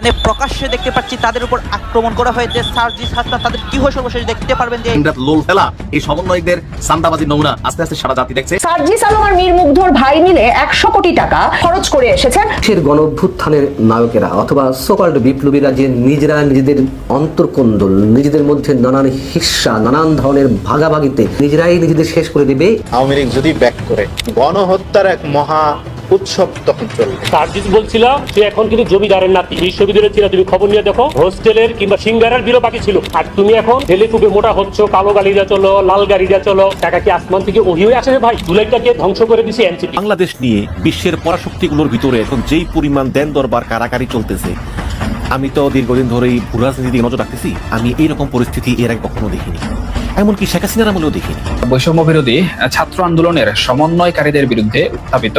মানে প্রকাশ্যে দেখতে পাচ্ছি তাদের উপর আক্রমণ করা হয়েছে। সার্জিস তাদের কি হয় সর্বশেষ দেখতে পারবেন যে লোল ফেলা এই সমন্বয়কদের সান্দাবাজি নমুনা আস্তে আস্তে সারা জাতি দেখছে। সার্জিস আলম আর মীর মুগ্ধর ভাই মিলে একশো কোটি টাকা খরচ করে এসেছেন। দেশের গণ অভ্যুত্থানের নায়কেরা অথবা সকল্ড বিপ্লবীরা যে নিজেরা নিজেদের অন্তর্কন্দল নিজেদের মধ্যে নানান হিস্সা নানান ধরনের ভাগাভাগিতে নিজেরাই নিজেদের শেষ করে দেবে। আওয়ামী লীগ যদি ব্যাক করে গণহত্যার এক মহা উৎসব তখন চলবে। সার্জিস বলছিল সে এখন কিন্তু জমিদারের নাতি। বিশ্ববিদ্যালয়ে ছিল তুমি খবর নিয়ে দেখো হোস্টেলের কিংবা সিঙ্গারের বিলও বাকি ছিল। আর তুমি এখন ঢেলে ফুপে মোটা হচ্ছ কালো গাড়িটা চলো লাল গাড়িটা চলো টাকা কি আসমান থেকে ওহি হয়ে আসে ভাই? জুলাইটাকে ধ্বংস করে দিছে এনসিপি। বাংলাদেশ নিয়ে বিশ্বের পরাশক্তিগুলোর ভিতরে এখন যেই পরিমাণ দেন দরবার কারাকারি চলতেছে আমি তো দীর্ঘদিন ধরেই দিকে নজর রাখতেছি আমি এইরকম পরিস্থিতি এর আগে কখনো দেখিনি। এমনকি শেখ হাসিনার আমলেও দেখিনি। বৈষম্য বিরোধী ছাত্র আন্দোলনের সমন্বয়কারীদের বিরুদ্ধে উত্থাপিত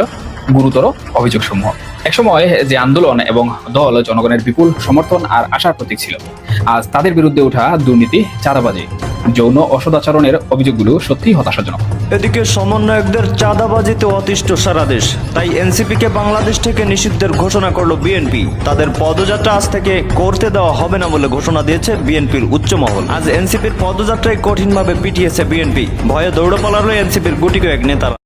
গুরুতর অভিযোগসমূহ। একসময় যে আন্দোলন এবং দল জনগণের বিপুল সমর্থন আর আশার প্রতীক ছিল। আজ তাদের বিরুদ্ধে ওঠা দুর্নীতি, চাঁদাবাজি, যৌন অসদাচরণের অভিযোগগুলো সত্যি হতাশাজনক। এদিকে সমন্বয়কদের চাঁদাবাজিতে অতিষ্ঠ সারা দেশ। তাই এনসিপিকে বাংলাদেশ থেকে নিষিদ্ধের ঘোষণা করল বিএনপি। তাদের পদযাত্রা আজ থেকে করতে দেওয়া হবে না বলে ঘোষণা দিয়েছে বিএনপির উচ্চ মহল। আজ এনসিপির পদযাত্রায় কঠিনভাবে পিটিয়েছে বিএনপি। ভয়ে দৌড়ে এনসিপির গুটি কয়েক নেতারা।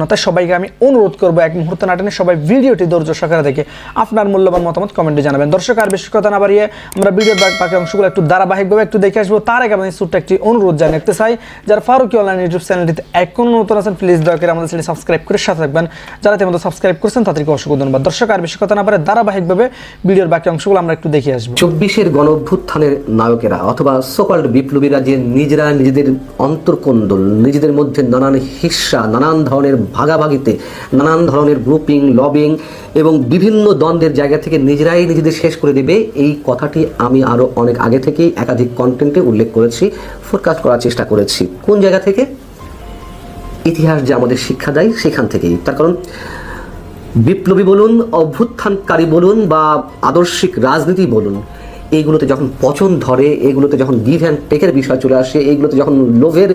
তাই সবাইকে আমি অনুরোধ করব এক মুহূর্ত না টেনে সবাই ভিডিওটি ধৈর্য সহকারে দেখে আপনার মূল্যবান মতামত কমেন্টে জানাবেন। দর্শক, আর বেশি কথা না বাড়িয়ে আমরা ভিডিওর বাকি- অংশগুলো একটু ধারাবাহিকভাবে একটু দেখে আসব। তার আগে আমাদের ছোট্ট একটি অনুরোধ জানাতে চাই, যারা ফারুকি অনলাইন ইউটিউব চ্যানেলটিতে এখনও নতুন আছেন প্লিজ দয়া করে আমাদের চ্যানেল সাবস্ক্রাইব করে সাথে থাকবেন। যারা ইতিমধ্যে সাবস্ক্রাইব করেছেন, তাদেরকে অসংখ্য ধন্যবাদ। দর্শক, আর বেশি কথা না পারে ধারাবাহিকভাবে ভিডিওর বাকি অংশগুলো আমরা একটু দেখে আসব। চব্বিশের গণ অভ্যুত্থানের নায়কেরা অথবা সকল্ড বিপ্লবীরা যে নিজেরা নিজেদের অন্তর্কন্দল, নিজেদের মধ্যে নানান হিস্সা, নানান ধরনের ভাগাভাগিতে নানান ধরনের গ্রুপিং লবিং এবং বিভিন্ন দ্বন্দ্বের জায়গা থেকে নিজেরাই নিজেদের শেষ করে দেবে। এই কথাটি আমি আরও অনেক আগে থেকেই একাধিক কন্টেন্টে উল্লেখ করেছি ফোরকাস্ট করার চেষ্টা করেছি। কোন জায়গা থেকে? ইতিহাস যে আমাদের শিক্ষা দেয় সেখান থেকেই। তার কারণ, বিপ্লবী বলুন, অভ্যুত্থানকারী বলুন বা আদর্শিক রাজনীতি বলুন, এইগুলোতে যখন পচন ধরে এগুলোতে যখন গিভ অ্যান্ড টেকের বিষয় চলে আসে, এইগুলোতে যখন লোভের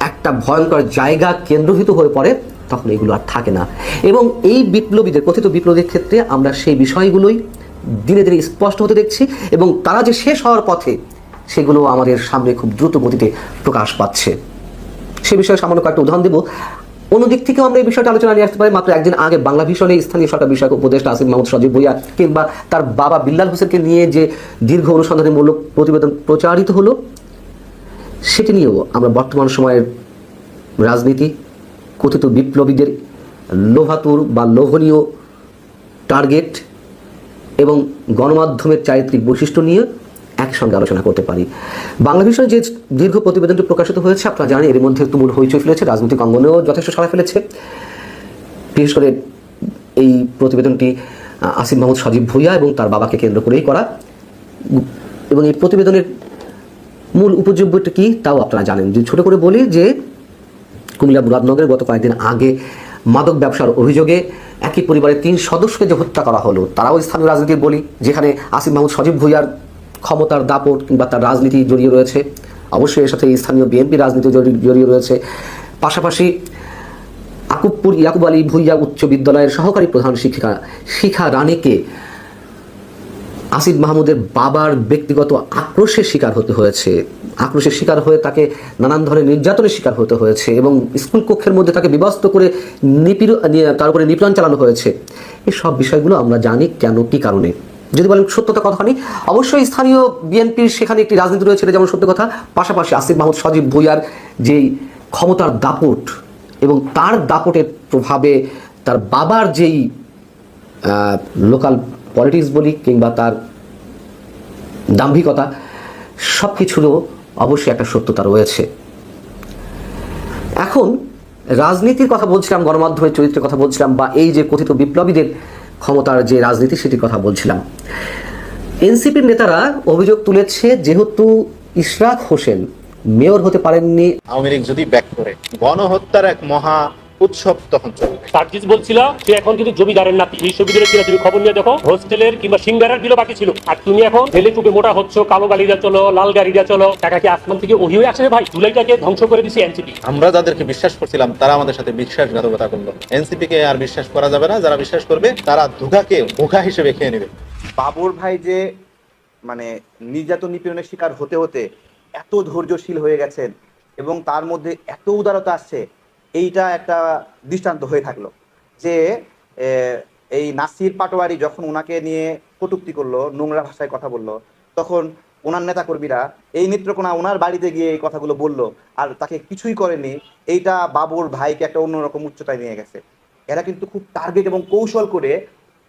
একটা ভয়ঙ্কর জায়গা কেন্দ্রভূত হয়ে পড়ে তখন এগুলো আর থাকে না। এবং এই বিপ্লবীদের, কথিত বিপ্লবীদের ক্ষেত্রে আমরা সেই বিষয়গুলোই দিনে দিনে স্পষ্ট হতে দেখছি এবং তারা যে শেষ হওয়ার পথে সেগুলো আমাদের সামনে খুব দ্রুত গতিতে প্রকাশ পাচ্ছে। সে বিষয়ে সামান্য কয়েকটা উদাহরণ দেবো। অন্যদিক থেকেও আমরা এই বিষয়টা আলোচনা নিয়ে আসতে পারি। মাত্র একদিন আগে বাংলা ভীষণে স্থানীয় সরকার বিষয়ক উপদেষ্টা আসিফ মাহমুদ সজীব ভুইয়া কিংবা তার বাবা বিল্লাল হোসেনকে নিয়ে যে দীর্ঘ অনুসন্ধানমূলক প্রতিবেদন প্রচারিত হলো, সেটি নিয়েও আমরা বর্তমান সময়ের রাজনীতি কথিত বিপ্লবীদের লোভাতুর বা লোভনীয় টার্গেট এবং গণমাধ্যমের চারিত্রিক বৈশিষ্ট্য নিয়ে একসঙ্গে আলোচনা করতে পারি। বাংলা বিষয়ে যে দীর্ঘ প্রতিবেদনটি প্রকাশিত হয়েছে, আপনারা জানেন এর মধ্যে তুমুল হইচই ফেলেছে, রাজনৈতিক অঙ্গনেও যথেষ্ট সাড়া ফেলেছে। বিশেষ করে এই প্রতিবেদনটি আসিফ মাহমুদ সজীব ভুইয়া এবং তার বাবাকে কেন্দ্র করেই করা। এবং এই প্রতিবেদনের মূল উপযোগ্যটা কি, তাও আপনারা জানেন। যে ছোট করে বলি যে কুমিল্লা মুরাদনগরে গত কয়েকদিন আগে মাদক ব্যবসার অভিযোগে একই পরিবারের তিন সদস্যকে যে হত্যা করা হলো, তারাও স্থানীয় রাজনীতির বলি, যেখানে আসিফ মাহমুদ, সজীব ভুইয়ার ক্ষমতার দাপট কিংবা তার রাজনীতি জড়িয়ে রয়েছে। অবশ্যই এর সাথে স্থানীয় বিএনপি রাজনীতি জড়ি- জড়িয়ে রয়েছে। পাশাপাশি আকুবপুর ইয়াকুব আলী ভুইয়া উচ্চ বিদ্যালয়ের সহকারী প্রধান শিক্ষিকা শিখা রানীকে আসিফ মাহমুদের বাবার ব্যক্তিগত আক্রোশের শিকার হতে হয়েছে। আক্রোশের শিকার হয়ে তাকে নানান ধরনের নির্যাতনের শিকার হতে হয়েছে এবং স্কুল কক্ষের মধ্যে তাকে বিবস্ত করে নিপীড় তার উপরে নিপীড়ন চালানো হয়েছে। এই সব বিষয়গুলো আমরা জানি কেন, কি কারণে? যদি বলেন সত্যতা কথা নেই, অবশ্যই স্থানীয় বিএনপির সেখানে একটি রাজনীতি রয়েছে যেমন সত্য কথা। পাশাপাশি আসিফ মাহমুদ, সজীব ভুইয়ার যেই ক্ষমতার দাপট এবং তার দাপটের প্রভাবে তার বাবার যেই লোকাল পলিটিক্স বলি কিংবা তার দাম্ভিকতা সব কিছুরও অবশ্যই একটা সত্যতা রয়েছে। এখন রাজনীতির কথা বলছিলাম, গণমাধ্যমের চরিত্রের কথা বলছিলাম বা এই যে কথিত বিপ্লবীদের ক্ষমতার যে রাজনীতি সেটির কথা বলছিলাম। এনসিপির নেতারা অভিযোগ তুলেছে যেহেতু ইশরাক হোসেন মেয়র হতে পারেননি। আওয়ামী লীগ যদি ব্যাক করে, গণহত্যার এক মহা উৎসব তখন চলবে। সার্জিস বলছিল সে এখন কিন্তু জমিদারের নাতি। বিশ্ববিদ্যালয়ে ছিল তুমি খবর নিয়ে দেখো হোস্টেলের কিংবা সিঙ্গারার বিলও বাকি ছিল। আর তুমি এখন ঢেলে ফুপে মোটা হচ্ছ কালো গাড়িটা চলো লাল গাড়িটা চলো। টাকা কি আসমান থেকে ওহি হয়ে আসে ভাই? জুলাইটাকে ধ্বংস করে দিছে এনসিপি আমরা যাদেরকে বিশ্বাস করছিলাম তারা আমাদের সাথে বিশ্বাসঘাতকতা করল। এনসিপি কে আর বিশ্বাস করা যাবে না। যারা বিশ্বাস করবে তারা ধুকাকে মুখা হিসেবে খেয়ে নেবে। বাবর ভাই যে মানে নির্যাতন নিপীড়নের শিকার হতে হতে এত ধৈর্যশীল হয়ে গেছেন এবং তার মধ্যে এত উদারতা আসছে এইটা একটা দৃষ্টান্ত হয়ে থাকল যে এই নাসির পাটোয়ারি যখন ওনাকে নিয়ে কটুক্তি করল, নোংরা ভাষায় কথা বলল, তখন ওনার নেতাকর্মীরা এই নেত্রকোনা ওনার বাড়িতে গিয়ে এই কথাগুলো বলল আর তাকে কিছুই করেনি এইটা বাবুর ভাইকে একটা অন্যরকম উচ্চতায় নিয়ে গেছে। এরা কিন্তু খুব টার্গেট এবং কৌশল করে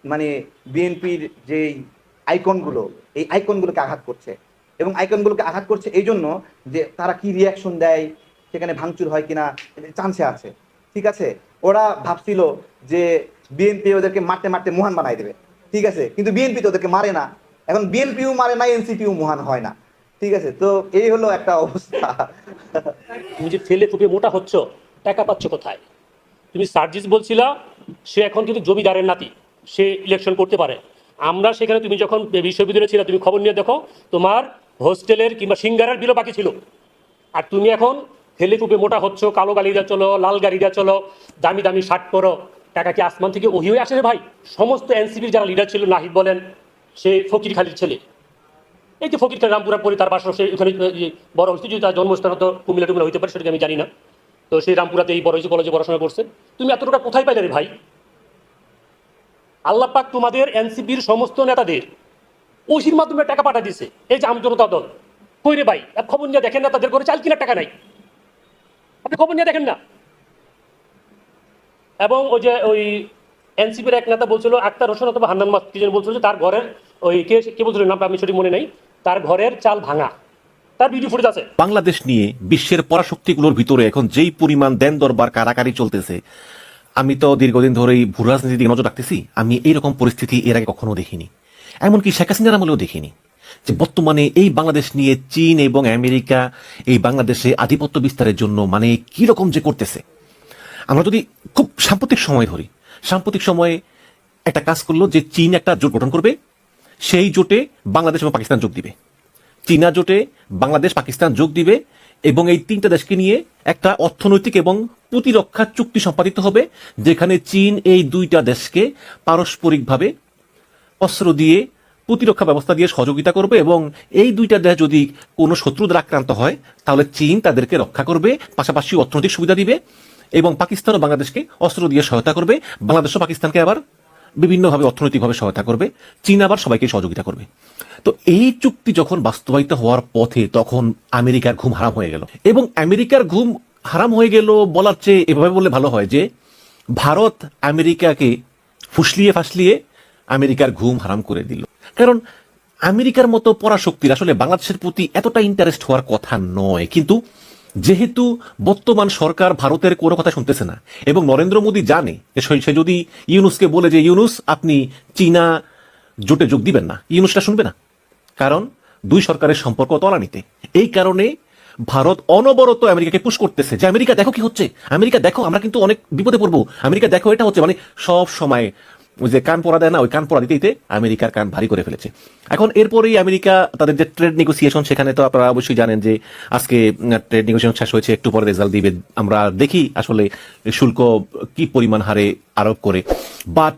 মানে বিএনপির যে আইকনগুলো এই আইকনগুলোকে আঘাত করছে। এবং আইকনগুলোকে আঘাত করছে এই জন্য যে তারা কি রিয়াকশন দেয় সেখানে ভাঙচুর হয় কিনা, চান্সে আছে। ঠিক আছে? ওরা ভাবছিল যে বিএনপি ওদেরকে মারতে মারতে মহান বানাই দেবে। ঠিক আছে? কিন্তু বিএনপি তো ওদেরকে মারে না। এখন বিএনপিও মারে না এনসিপিও মহান হয় না। ঠিক আছে? তো এই হলো একটা অবস্থা। তুমি যে ফেলে ফুপে মোটা হচ্ছ, টাকা পাচ্ছ কোথায়? তুমি সার্জিস বলছিলা, সে এখন কিন্তু জমিদারের নাতি। সে ইলেকশন করতে পারে। আমরা সেখানে তুমি যখন বিশ্ববিদ্যালয়ে ছিল, তুমি খবর নিয়ে দেখো, তোমার হোস্টেলের কিংবা সিঙ্গারের বিলও বাকি ছিল। আর তুমি এখন ফেলে ফুপে মোটা হচ্ছ, কালো গাড়িটা চলো, লাল গাড়িটা চলো, দামি দামি শার্ট পরো। টাকা কি আসমান থেকে ওহি হয়ে আসে ভাই? সমস্ত এনসিপির যারা লিডার ছিল, নাহিদ বলেন, সে ফকির খালির ছেলে। এই যে ফকির খান রামপুরা পরে, তার বাসা সে ওখানে বড় হয়েছে, যদি তার জন্মস্থান হতো, কুমিল্লা টুমিলা হইতে পারে, সেটাকে আমি জানি না। তো সেই রামপুরাতে এই বড় হয়েছে কলেজে পড়াশোনা করছে। তুমি এত টাকা কোথায় পাইলে রে ভাই? আল্লাহ পাক তোমাদের এনসিপির সমস্ত নেতাদের ওসির মাধ্যমে টাকা পাঠা দিছে এই যে আমজনতা দল। কই রে ভাই? খবর নিয়ে দেখেন না তাদের করে চাল কিনার টাকা নাই। খবর নিয়ে দেখেন না। এবং ওই যে ওই এনসিপির এক নেতা বলছিল, আক্তার হোসেন অথবা হান্নান মাস, কি যেন বলছিল যে তার ঘরের ওই কে কে বলছিল, নামটা আমি সঠিক মনে নেই, তার ঘরের চাল ভাঙা। তার ভিডিও ফুটেজ আছে। বাংলাদেশ নিয়ে বিশ্বের পরাশক্তিগুলোর ভিতরে এখন যেই পরিমাণ দেন দরবার কারাকারি চলতেছে, আমি তো দীর্ঘদিন ধরেই ভূ রাজনীতির দিকে নজর রাখতেছি, আমি এইরকম পরিস্থিতি এর আগে কখনো দেখিনি। এমনকি শেখ হাসিনার আমলেও দেখিনি। যে বর্তমানে এই বাংলাদেশ নিয়ে চীন এবং আমেরিকা এই বাংলাদেশে আধিপত্য বিস্তারের জন্য মানে কি রকম যে করতেছে। আমরা যদি খুব সাম্প্রতিক সময় ধরি, সাম্প্রতিক সময়ে একটা কাজ করল যে চীন একটা জোট গঠন করবে, সেই জোটে বাংলাদেশ এবং পাকিস্তান যোগ দিবে। চীনা জোটে বাংলাদেশ, পাকিস্তান যোগ দিবে এবং এই তিনটা দেশকে নিয়ে একটা অর্থনৈতিক এবং প্রতিরক্ষা চুক্তি সম্পাদিত হবে, যেখানে চীন এই দুইটা দেশকে পারস্পরিকভাবে অস্ত্র দিয়ে প্রতিরক্ষা ব্যবস্থা দিয়ে সহযোগিতা করবে এবং এই দুইটা দেশ যদি কোনো শত্রু দ্বারা আক্রান্ত হয়, তাহলে চীন তাদেরকে রক্ষা করবে, পাশাপাশি অর্থনৈতিক সুবিধা দিবে এবং পাকিস্তান ও বাংলাদেশকে অস্ত্র দিয়ে সহায়তা করবে। বাংলাদেশ ও পাকিস্তানকে আবার বিভিন্নভাবে অর্থনৈতিকভাবে সহায়তা করবে। চীন আবার সবাইকে সহযোগিতা করবে। তো এই চুক্তি যখন বাস্তবায়িত হওয়ার পথে তখন আমেরিকার ঘুম হারাম হয়ে গেল এবং আমেরিকার ঘুম হারাম হয়ে গেল বলার চেয়ে এভাবে বললে ভালো হয় যে ভারত আমেরিকাকে ফুসলিয়ে ফাসলিয়ে আমেরিকার ঘুম হারাম করে দিল। কারণ আমেরিকার মতো পরাশক্তির আসলে বাংলাদেশের প্রতি এতটা ইন্টারেস্ট হওয়ার কথা নয়। কিন্তু যেহেতু বর্তমান সরকার ভারতের কোনো কথা শুনতেছে না, এবং নরেন্দ্র মোদী জানে সে যদি ইউনুসকে বলে যে, ইউনুস, আপনি চীনা জোটে যোগ দিবেন না। ইউনুসটা শুনবে না। কারণ দুই সরকারের সম্পর্ক তলানিতে। এই কারণে ভারত অনবরত আমেরিকাকে পুশ করতেছে যে, আমেরিকা দেখো কি হচ্ছে। আমেরিকা দেখো, আমরা কিন্তু অনেক বিপদে পড়ব। আমেরিকা দেখো, এটা হচ্ছে মানে সব সময় ওই যে কান পড়া দেয় না, ওই কান পড়া দিতে আমেরিকার কান ভারী করে ফেলেছে। এখন এরপরেই আমেরিকা তাদের যে ট্রেড নেগোসিয়েশন সেখানে তো আপনারা অবশ্যই জানেন যে আজকে ট্রেড নেগোসিয়েশন শেষ হয়েছে, একটু পরে রেজাল্ট দিবে। আমরা দেখি আসলে শুল্ক কি পরিমাণ হারে আরোপ করে। বাট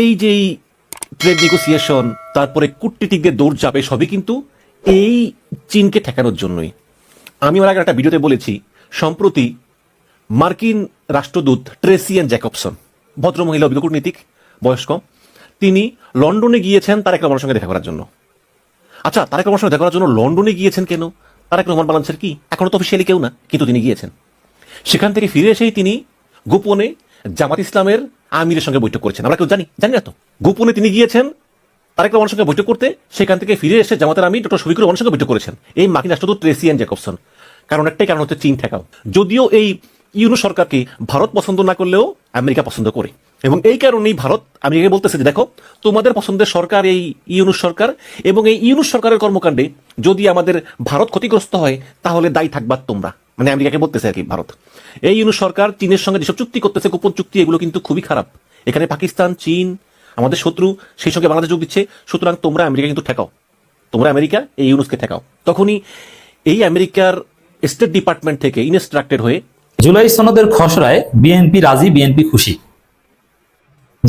এই যেই ট্রেড নেগোসিয়েশন তারপরে কূটনীতিকদের দৌড় যাবে সবই কিন্তু এই চীনকে ঠেকানোর জন্যই। আমি ওর আগে একটা ভিডিওতে বলেছি, সম্প্রতি মার্কিন রাষ্ট্রদূত ট্রেসিয়ান জ্যাকবসন, ভদ্রমহিলা অভিজ্ঞ কূটনীতিক বয়স্ক, তিনি লন্ডনে গিয়েছেন তারেক রহমানের সঙ্গে দেখা করার জন্য। আচ্ছা তারেক রহমানের সঙ্গে দেখা করার জন্য লন্ডনে গিয়েছেন কেন? তারেক রহমান বালান্সের কি? এখনও তো অফিসিয়ালি কেউ না, কিন্তু তিনি গিয়েছেন। সেখান থেকে ফিরে এসেই তিনি গোপনে জামাত ইসলামের আমিরের সঙ্গে বৈঠক করেছেন। আমরা কেউ জানি জানি না তো। গোপনে তিনি গিয়েছেন তারেক রহমানের সঙ্গে বৈঠক করতে, সেখান থেকে ফিরে এসে জামাতের আমির ডক্টর শফিকুর রহমানের সঙ্গে বৈঠক করেছেন। এই মার্কিন রাষ্ট্রদূত ট্রেসি অ্যান্ড জ্যাকবসন কারণ একটাই কারণ হচ্ছে চীন ঠেকাও। যদিও এই ইউনু সরকারকে ভারত পছন্দ না করলেও আমেরিকা পছন্দ করে। এবং এই কারণেই ভারত আমেরিকাকে বলতেছে যে, দেখো, তোমাদের পছন্দের সরকার এই ইউনুস সরকার এবং এই ইউনুস সরকারের কর্মকাণ্ডে যদি আমাদের ভারত ক্ষতিগ্রস্ত হয়, তাহলে দায়ী থাকবা তোমরা। মানে আমেরিকাকে বলতেছে আর কি ভারত। এই ইউনুস সরকার চীনের সঙ্গে যেসব চুক্তি করতেছে, গোপন চুক্তি, এগুলো কিন্তু খুবই খারাপ। এখানে পাকিস্তান, চীন, আমাদের শত্রু, সেই সঙ্গে বাংলাদেশ যোগ দিচ্ছে। সুতরাং তোমরা আমেরিকা কিন্তু ঠেকাও। তোমরা আমেরিকা এই ইউনুসকে ঠেকাও। তখনই এই আমেরিকার স্টেট ডিপার্টমেন্ট থেকে ইনস্ট্রাক্টেড হয়ে জুলাই সনদের খসড়ায় বিএনপি রাজি, বিএনপি খুশি।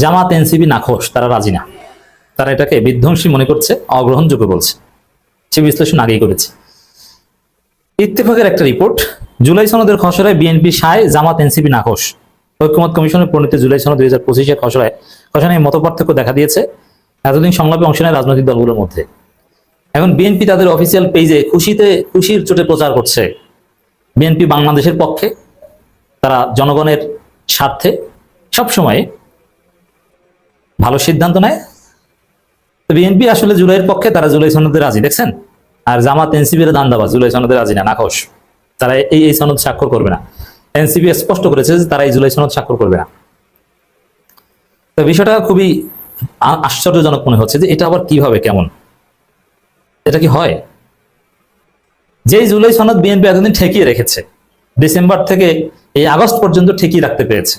জামাত এনসিবি নাখোশ, তারা রাজি না। তারা এটাকে বিধ্বংসী মনে করছে, অগ্রহণযোগ্য বলছে। সে বিশ্লেষণ আগেই করেছে। ইত্তেফাকের একটা রিপোর্ট, জুলাই সনদের খসড়ায় বিএনপি সায় জামাত এনসিপি নাখোশ। ঐক্যমত কমিশনের প্রণীত জুলাই সনদ দুই হাজার পঁচিশের খসড়ায় খসড়ায় মত পার্থক্য দেখা দিয়েছে এতদিন সংলাপে অংশ নেয় রাজনৈতিক দলগুলোর মধ্যে। এখন বিএনপি তাদের অফিসিয়াল পেজে খুশিতে খুশির চোটে প্রচার করছে। বিএনপি বাংলাদেশের পক্ষে, তারা জনগণের স্বার্থে সবসময় ভালো সিদ্ধান্ত নেয়। তো বিএনপি আসলে জুলাইয়ের পক্ষে তারা জুলাই সনদে রাজি, দেখছেন? আর জামাত এনসিপির দান্দাবাজ, জুলাই সনদে রাজি না নাকশ তারা এই এই সনদ স্বাক্ষর করবে না। এনসিপি স্পষ্ট করেছে যে তারা এই জুলাই সনদ স্বাক্ষর করবে না। তো বিষয়টা খুবই আশ্চর্যজনক মনে হচ্ছে যে এটা আবার কীভাবে, কেমন? এটা কি হয়? যেই জুলাই সনদ বিএনপি এতদিন ঠেকিয়ে রেখেছে, ডিসেম্বর থেকে এই আগস্ট পর্যন্ত ঠিকই রাখতে পেরেছে,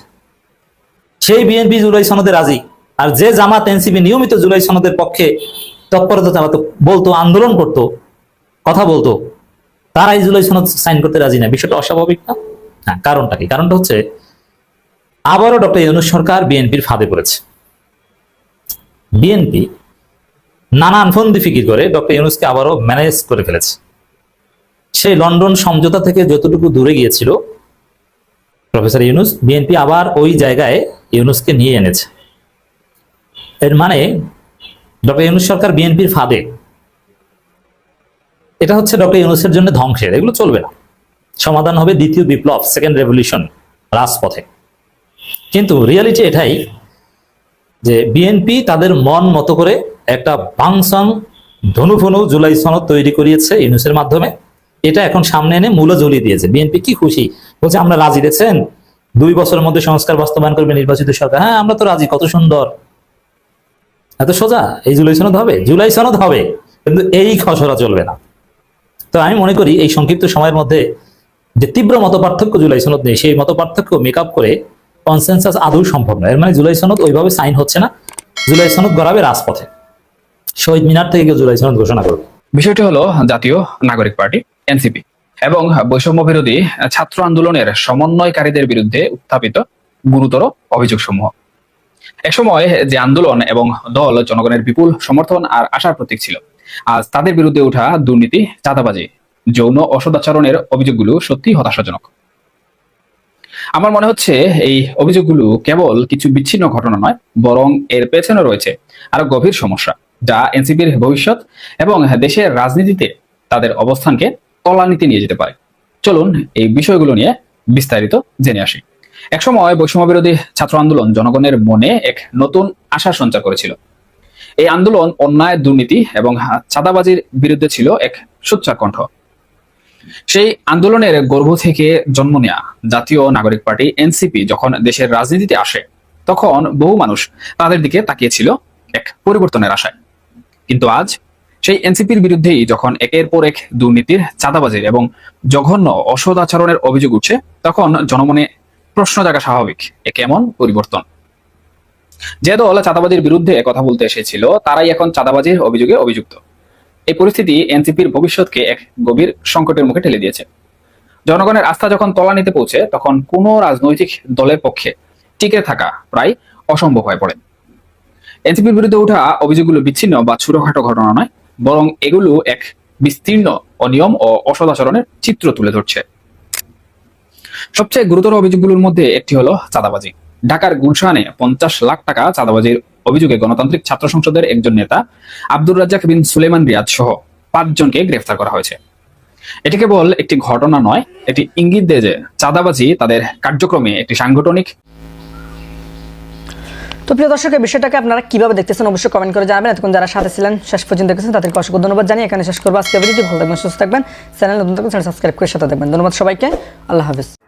সেই বিএনপি জুলাই সনদে রাজি আর যে জামাত এনসিপি নিয়মিত জুলাই সনদের পক্ষে তৎপরতা চালাতো, বলতো, আন্দোলন করত, কথা বলতো তারা এই জুলাই সনদ সাইন করতে রাজি না। বিষয়টা অস্বাভাবিক না? হ্যাঁ কারণটা কি? কারণটা হচ্ছে, আবারও ডক্টর ইউনুস সরকার বিএনপির ফাঁদে পড়েছে। বিএনপি নানান ফন্দি ফিকির করে ডক্টর ইউনুসকে আবারও ম্যানেজ করে ফেলেছে। সেই লন্ডন সমঝোতা থেকে যতটুকু দূরে গিয়েছিল, প্রফেসর ইউনুস, বিএনপি আবার ওই জায়গায় ইউনুসকে নিয়ে এনেছে। এর মানে ডক্টর ইউনুস সরকার বিএনপির ফাঁদে। এটা হচ্ছে ডক্টর ইউনুসের জন্য ধ্বংসের, এগুলো চলবে না। সমাধান হবে দ্বিতীয় বিপ্লব, সেকেন্ড রেভলিউশন, রাজপথে। কিন্তু রিয়ালিটি এটাই যে বিএনপি তাদের মন মতো করে একটা বাংসাং ধনুফনু জুলাই সনদ তৈরি করিয়েছে ইউনুসের মাধ্যমে। এটা এখন সামনে এনে মূল জ্বলিয়ে দিয়েছে। বিএনপি কি খুশি? বলছে, আমরা রাজি, দেখছেন? দুই বছরের মধ্যে সংস্কার বাস্তবায়ন করবে নির্বাচিত সরকার। হ্যাঁ আমরা তো রাজি, কত সুন্দর। এত সোজা? এই জুলাই সনদ হবে? জুলাই সনদ হবে। কিন্তু এই খসড়া চলবে না। তো আমি মনে করি এই সংক্ষিপ্ত সময়ের মধ্যে যে তীব্র মত পার্থক্য জুলাই সনদ নেই, সেই মত পার্থক্য মেকআপ করে কনসেন্সাস আদৌ সম্ভব নয় এর মানে জুলাই সনদ ওইভাবে সাইন হচ্ছে না। জুলাই সনদ গড়াবে রাজপথে। শহীদ মিনার থেকে কেউ জুলাই সনদ ঘোষণা করবে। বিষয়টি হলো জাতীয় নাগরিক পার্টি, এনসিপি, এবং বৈষম্য বিরোধী ছাত্র আন্দোলনের সমন্বয়কারীদের বিরুদ্ধে উত্থাপিত গুরুতর অভিযোগ সমূহ একসময় যে আন্দোলন এবং দল, জনগণের বিপুল সমর্থন আর আশার প্রতীক ছিল। আজ তাদের বিরুদ্ধে ওঠা দুর্নীতি, চাঁদাবাজি, যৌন অসদাচরণের অভিযোগগুলো সত্যি হতাশাজনক। আমার মনে হচ্ছে এই অভিযোগগুলো কেবল কিছু বিচ্ছিন্ন ঘটনা নয়, বরং এর পেছনে রয়েছে আরও গভীর সমস্যা, যা এনসিপির ভবিষ্যৎ এবং দেশের রাজনীতিতে তাদের অবস্থানকে তলানিতে নিয়ে যেতে পারে। চলুন এই বিষয়গুলো নিয়ে বিস্তারিত জেনে আসি। একসময় বৈষম্য বিরোধী ছাত্র আন্দোলন জনগণের মনে এক নতুন আশা সঞ্চার করেছিল। এই আন্দোলন অন্যায়, দুর্নীতি এবং চাঁদাবাজির বিরুদ্ধে ছিল এক সোচ্চার কণ্ঠ। সেই আন্দোলনের গর্ভ থেকে জন্ম নেয়া জাতীয় নাগরিক পার্টি এনসিপি যখন দেশের রাজনীতিতে আসে, তখন বহু মানুষ তাদের দিকে তাকিয়েছিল এক পরিবর্তনের আশায়। কিন্তু আজ সেই এনসিপির বিরুদ্ধেই যখন একের পর এক দুর্নীতির, চাঁদাবাজির এবং জঘন্য অসৎ আচরণের অভিযোগ উঠছে, তখন জনমনে প্রশ্ন জাগা স্বাভাবিক। এ কেমন পরিবর্তন? যে দল চাঁদাবাজির বিরুদ্ধে কথা বলতে এসেছিল, তারাই এখন চাঁদাবাজির অভিযোগে অভিযুক্ত। এই পরিস্থিতি এনসিপির ভবিষ্যৎকে এক গভীর সংকটের মুখে ঠেলে দিয়েছে। জনগণের আস্থা যখন তলানিতে পৌঁছে, তখন কোনো রাজনৈতিক দলের পক্ষে টিকে থাকা প্রায় অসম্ভব হয়ে পড়ে। এনসিপির বিরুদ্ধে ওঠা অভিযোগগুলো বিচ্ছিন্ন বা ছোটখাটো ঘটনা নয়, বরং এগুলো এক বিস্তীর্ণ অনিয়ম ও অসদাচরণের চিত্র তুলে ধরছে। সবচেয়ে গুরুতর অভিযোগগুলোর মধ্যে একটি হলো চাঁদাবাজি। ঢাকার গুলশানে পঞ্চাশ লাখ টাকা চাঁদাবাজির অভিযোগে গণতান্ত্রিক ছাত্র সংসদের একজন নেতা, আব্দুর রাজ্জাক বিন সুলেমান রিয়াদ সহ পাঁচজনকে গ্রেফতার করা হয়েছে। এটি কেবল একটি ঘটনা নয়, এটি ইঙ্গিত দেয় যে চাঁদাবাজি তাদের কার্যক্রমে একটি সাংগঠনিক তো প্রিয় দর্শক, এই বিষয়টাকে আপনারা কীভাবে দেখতেছেন অবশ্যই কমেন্ট করে জানাবেন। এতক্ষণ যারা সাথে ছিলেন, শেষ পর্যন্ত দেখেছেন, তাদেরকে অসংখ্য ধন্যবাদ জানিয়ে এখানে শেষ করব। আজকে ভিডিওটি ভালো থাকবেন, সুস্থ থাকবেন। চ্যানেল নতুন থাকবেন সাবস্ক্রাইব করে সাথে থাকবেন। ধন্যবাদ সবাইকে। আল্লাহ হাফিজ।